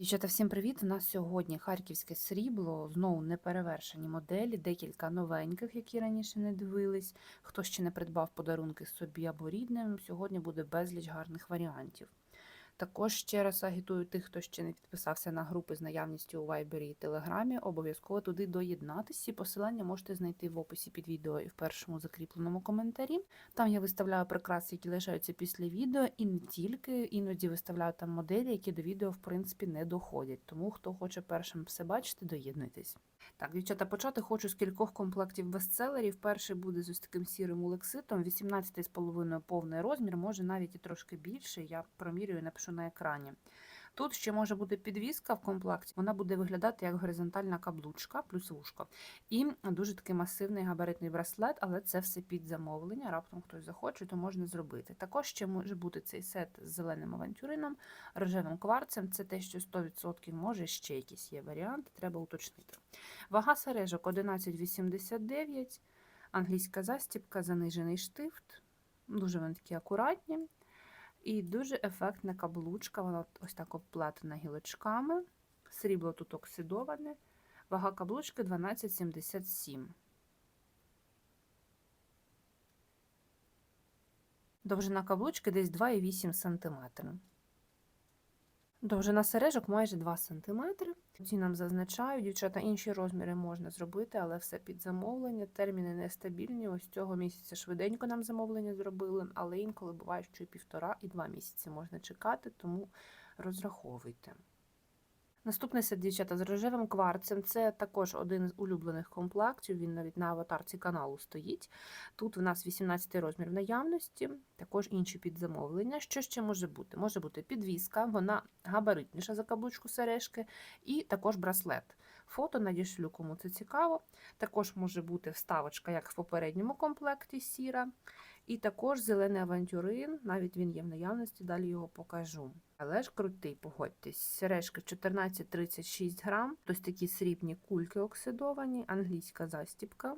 Дівчата, всім привіт! У нас сьогодні харківське срібло, знову неперевершені моделі, декілька новеньких, які раніше не дивились. Хто ще не придбав подарунки собі або рідним, сьогодні буде безліч гарних варіантів. Також ще раз агітую тих, хто ще не підписався на групи з наявністю у Вайбері і Телеграмі, обов'язково туди доєднатися. Посилання можете знайти в описі під відео і в першому закріпленому коментарі. Там я виставляю прикраси, які лишаються після відео, і не тільки, іноді виставляю там моделі, які до відео в принципі не доходять. Тому хто хоче першим все бачити, доєднуйтесь. Так, дівчата, почати хочу з кількох комплектів бестселерів. Перший буде з ось таким сірим улекситом, 18,5 повний розмір, може навіть і трошки більше. Я промірюю і напишу на екрані. Тут ще може бути підвіска в комплекті, вона буде виглядати як горизонтальна каблучка плюс вушко. І дуже такий масивний габаритний браслет, але це все під замовлення. Раптом хтось захоче, то можна зробити. Також ще може бути цей сет з зеленим авантюрином, рожевим кварцем. Це те, що 100% може ще якісь є варіанти, треба уточнити. Вага сережок 11,89, англійська застібка, занижений штифт. Дуже вони такі акуратні. І дуже ефектна каблучка, вона ось так обплетена гілочками. Срібло тут оксидоване. Вага каблучки 12,77. Довжина каблучки десь 2,8 см. Довжина сережок майже 2 см. Ці нам зазначають, дівчата, інші розміри можна зробити, але все під замовлення. Терміни нестабільні. Ось цього місяця швиденько нам замовлення зробили, але інколи буває, що і півтора, і два місяці можна чекати, тому розраховуйте. Наступний сет дівчата з рожевим кварцем. Це також один з улюблених комплектів. Він навіть на аватарці каналу стоїть. Тут в нас 18 розмір в наявності, також інші підзамовлення. Що ще може бути? Може бути підвіска, вона габаритніша за каблучку сережки, і також браслет. Фото надішлю, кому це цікаво. Також може бути вставочка, як в попередньому комплекті сіра. І також зелений авантюрин, навіть він є в наявності, далі його покажу. Але ж крутий, погодьтесь. Сережки 14-36 грам, ось такі срібні кульки оксидовані, англійська застіпка.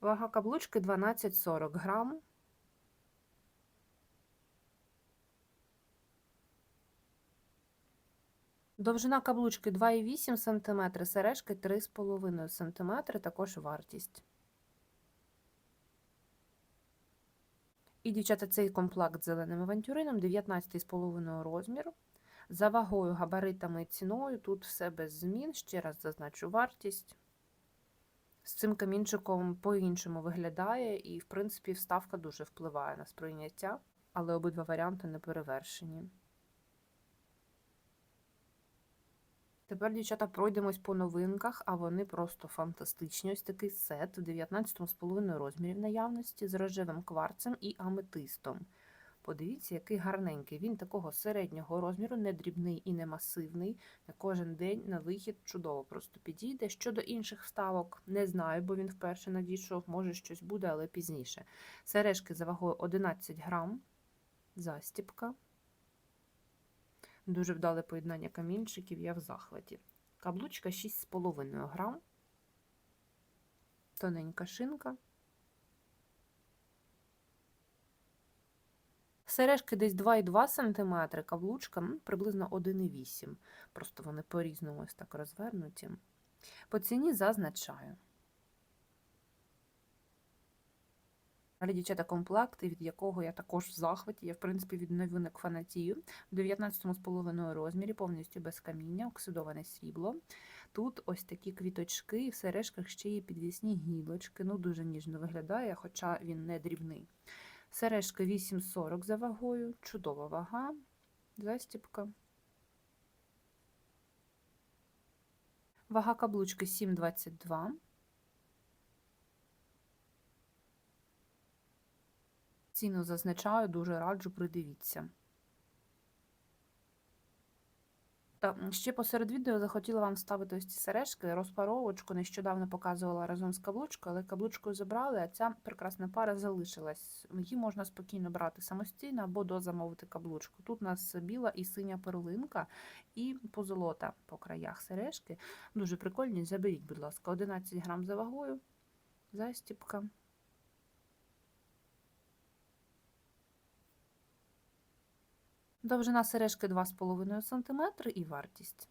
Вага каблучки 12-40 грам. Довжина каблучки 2,8 см, сережки 3,5 см, також вартість. І, дівчата, цей комплект з зеленим авантюрином 19,5 розміру. За вагою, габаритами і ціною тут все без змін. Ще раз зазначу вартість. З цим камінчиком по-іншому виглядає, і, в принципі, вставка дуже впливає на сприйняття, але обидва варіанти не перевершені. Тепер, дівчата, пройдемось по новинках, а вони просто фантастичні. Ось такий сет в 19,5 розмірів наявності з рожевим кварцем і аметистом. Подивіться, який гарненький. Він такого середнього розміру, не дрібний і не масивний. На кожен день на вихід чудово просто підійде. Щодо інших вставок, не знаю, бо він вперше надійшов, може щось буде, але пізніше. Сережки за вагою 11 грам, застіпка. Дуже вдале поєднання камінчиків, я в захваті. Каблучка 6,5 грам, тоненька шинка. Сережки десь 2,2 см, каблучка приблизно 1,8 Просто вони по-різному ось так розвернуті. По ціні зазначаю. Далі, дівчата, комплект, від якого я також в захваті. Я, в принципі, від новинок фанатію. В 19,5 розмірі, повністю без каміння, оксидоване срібло. Тут ось такі квіточки, і в сережках ще є підвісні гілочки. Ну, дуже ніжно виглядає, хоча він не дрібний. Сережка 8,40 за вагою, чудова вага, застіпка. Вага каблучки 7,22. Ціну зазначаю, дуже раджу, придивіться. Та ще посеред відео захотіла вам ставити ось ці сережки, розпаровочку. Нещодавно показувала разом з каблучкою, але каблучкою забрали, а ця прекрасна пара залишилась. Її можна спокійно брати самостійно або дозамовити каблучку. Тут у нас біла і синя перлинка, і позолота по краях сережки. Дуже прикольні. Заберіть, будь ласка, 11 грам за вагою, застіпка. Довжина сережки 2,5 см і вартість.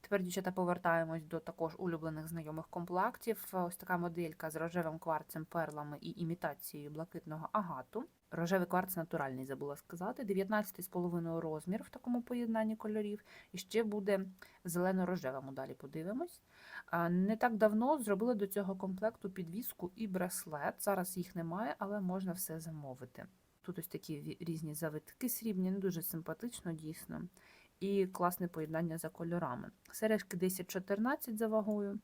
Тепер, дівчата, повертаємось до також улюблених знайомих комплектів. Ось така моделька з рожевим кварцем, перлами і імітацією блакитного агату. Рожевий кварц натуральний, забула сказати. 19,5 розмір в такому поєднанні кольорів. І ще буде зелено-рожевому. Далі подивимось. Не так давно зробили до цього комплекту підвіску і браслет. Зараз їх немає, але можна все замовити. Тут ось такі різні завитки срібні, не дуже симпатично, дійсно. І класне поєднання за кольорами. Сережки 10-14 за вагою.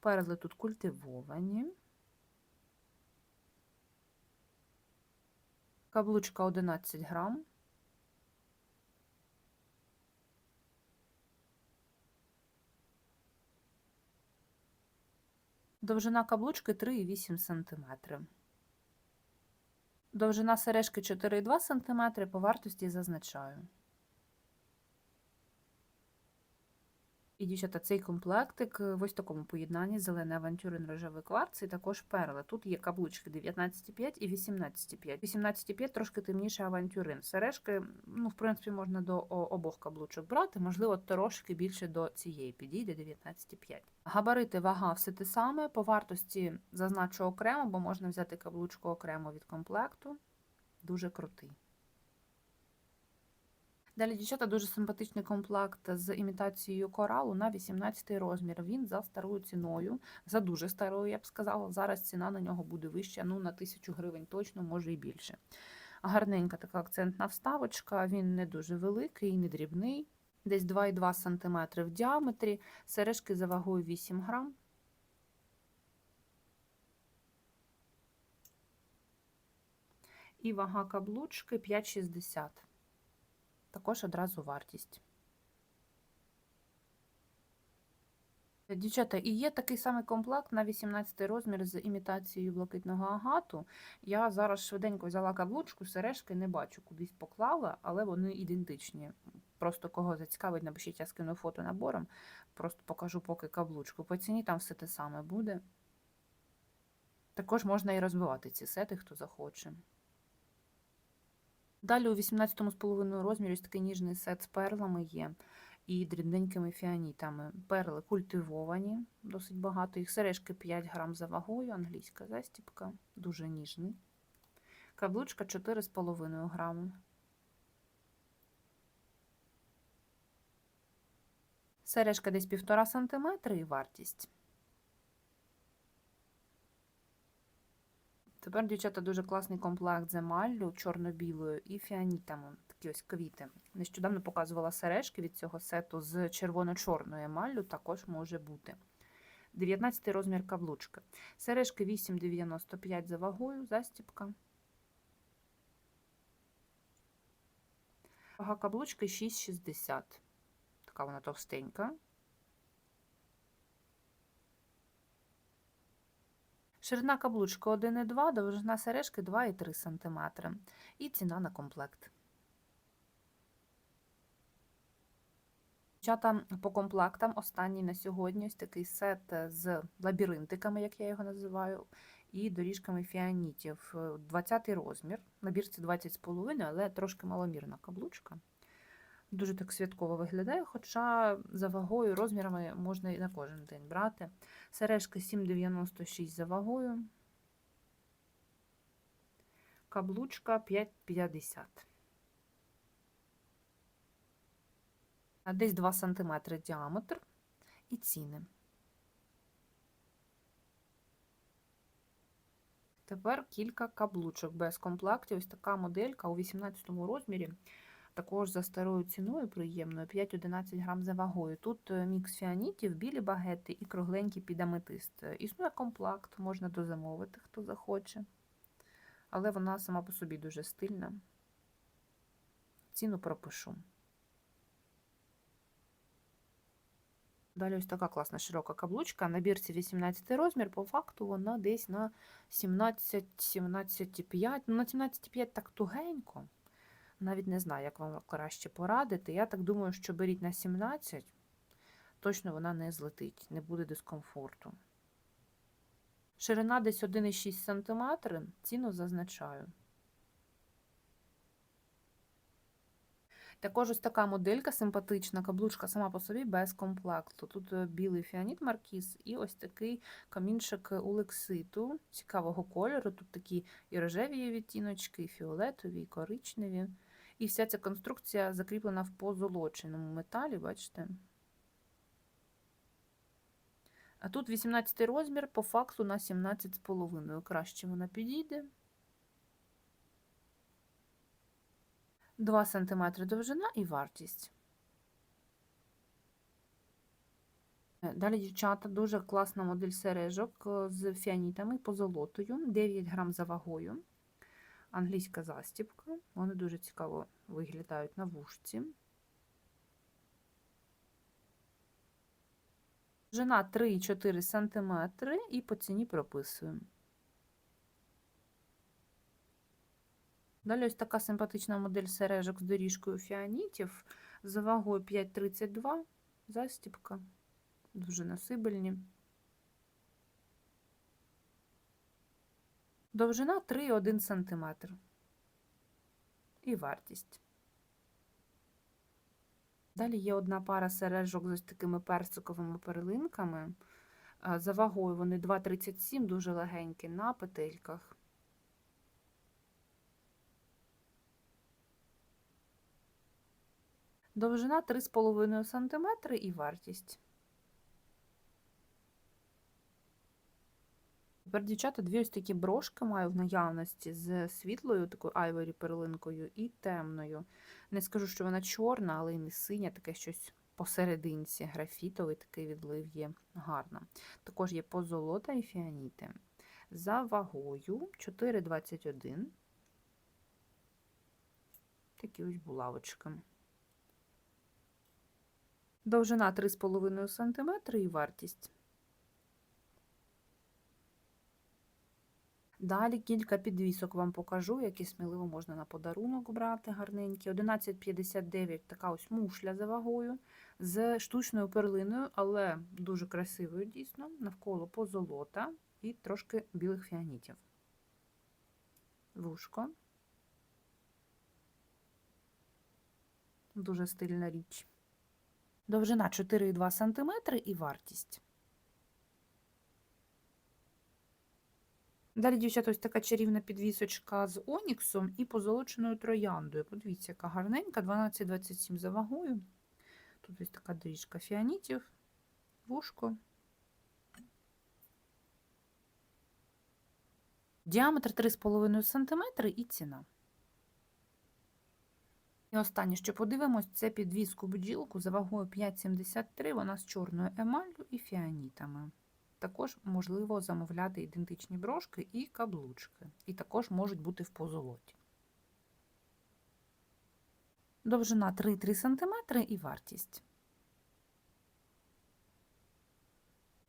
Перли тут культивовані. Каблучка 11 грам. Довжина каблучки 3,8 см. Довжина сережки 4,2 см, по вартості зазначаю. І, дівчата, цей комплектик е, в ось такому поєднанні зелений авантюрин рожевий кварц і також перли. Тут є каблучки 19,5 і 18,5. 18,5 трошки темніше авантюрин. Сережки, ну, в принципі, можна до обох каблучок брати, можливо, трошки більше до цієї підійде 19,5. Габарити, вага, все те саме. По вартості зазначу окремо, бо можна взяти каблучку окремо від комплекту. Дуже крутий. Далі, дівчата, дуже симпатичний комплект з імітацією коралу на 18 розмір. Він за старою ціною, за дуже старою, я б сказала. Зараз ціна на нього буде вища, ну на тисячу гривень точно, може і більше. Гарненька така акцентна вставочка, він не дуже великий, не дрібний, десь 2,2 см в діаметрі, сережки за вагою 8 грам. І вага каблучки 5,60. Також одразу вартість. Дівчата, і є такий самий комплект на 18 розмір з імітацією блакитного агату. Я зараз швиденько взяла каблучку, сережки не бачу, кудись поклала, але вони ідентичні. Просто кого зацікавить, напишіть, я скину фото набором. Просто покажу поки каблучку. По ціні там все те саме буде. Також можна і розбивати ці сети, хто захоче. Далі у 18,5 розмірі ось такий ніжний сет з перлами є і дрібненькими фіанітами. Перли культивовані, досить багато. Їх сережки 5 грам за вагою, англійська застіпка, дуже ніжний. Каблучка 4,5 грами. Сережка десь 1,5 см і вартість. Тепер, дівчата, дуже класний комплект з емаллю чорно-білою і фіанітами. Такі ось квіти. Нещодавно показувала сережки від цього сету з червоно-чорною емаллю, також може бути. 19 розмір каблучки. Сережки 8,95 за вагою, застіпка. Вага каблучки 6,60. Така вона товстенька. Ширина каблучка 1,2, довжина сережки 2,3 см. І ціна на комплект. Дівчата, по комплектам останній на сьогодні ось такий сет з лабіринтиками, як я його називаю, і доріжками фіанітів. 20 розмір. Набірці 20,5, але трошки маломірна каблучка. Дуже так святково виглядає, хоча за вагою, розмірами можна і на кожен день брати. Сережки 7,96 за вагою. Каблучка 5,50. Десь 2 см діаметр і ціни. Тепер кілька каблучок без комплектів. Ось така моделька у 18 розмірі. Також за старою ціною приємною 5-11 грам за вагою. Тут е, мікс фіанітів, білі багети і кругленький під аметист. Існує комплект, можна дозамовити, хто захоче. Але вона сама по собі дуже стильна. Ціну пропишу. Далі ось така класна широка каблучка. На бірці 18 розмір, по факту вона десь на 17-17,5. Ну, на 17,5 так тугенько. Навіть не знаю, як вам краще порадити. Я так думаю, що беріть на 17, точно вона не злетить, не буде дискомфорту. Ширина десь 1,6 см, ціну зазначаю. Також ось така моделька симпатична, каблучка сама по собі без комплекту. Тут е, білий фіаніт маркіз і ось такий камінчик у лекситу цікавого кольору. Тут такі і рожеві відтіночки, і фіолетові, і коричневі. І вся ця конструкція закріплена в позолоченому металі, бачите? А тут 18 розмір, по факту на 17,5. Краще вона підійде. 2 см довжина і вартість. Далі, дівчата, дуже класна модель сережок е, з фіанітами позолотою, 9 грам за вагою. Англійська застібка. Вони дуже цікаво виглядають на вушці. Довжина 3,4 см і по ціні прописуємо. Далі ось така симпатична модель сережок з доріжкою фіанітів за вагою 5,32 застібка, дуже насибельні. Довжина 3,1 см. І вартість. Далі є одна пара сережок з ось такими персиковими перлинками. За вагою вони 2,37, дуже легенькі на петельках. Довжина 3,5 см і вартість. Тепер, дівчата, дві ось такі брошки маю в наявності з світлою, такою айворі перлинкою і темною. Не скажу, що вона чорна, але й не синя, таке щось посерединці. Графітовий такий відлив є гарно. Також є позолота і фіаніти. За вагою 4,21. Такі ось булавочки. Довжина 3,5 см і вартість. Далі кілька підвісок вам покажу, які сміливо можна на подарунок брати гарненькі. 11,59 така ось мушля за вагою, з штучною перлиною, але дуже красивою дійсно, навколо позолота і трошки білих фіанітів. Вушко. Дуже стильна річ. Довжина 4,2 см і вартість. Далі, дівчата, ось така чарівна підвісочка з оніксом і позолоченою трояндою. Подивіться, яка гарненька, 12,27 за вагою. Тут ось така доріжка фіанітів, вушко. Діаметр 3,5 см і ціна. І останнє, що подивимось, це підвіску бджілку за вагою 5,73, вона з чорною емаллю і фіанітами. Також можливо замовляти ідентичні брошки і каблучки. І також можуть бути в позолоті. Довжина 3-3 см і вартість.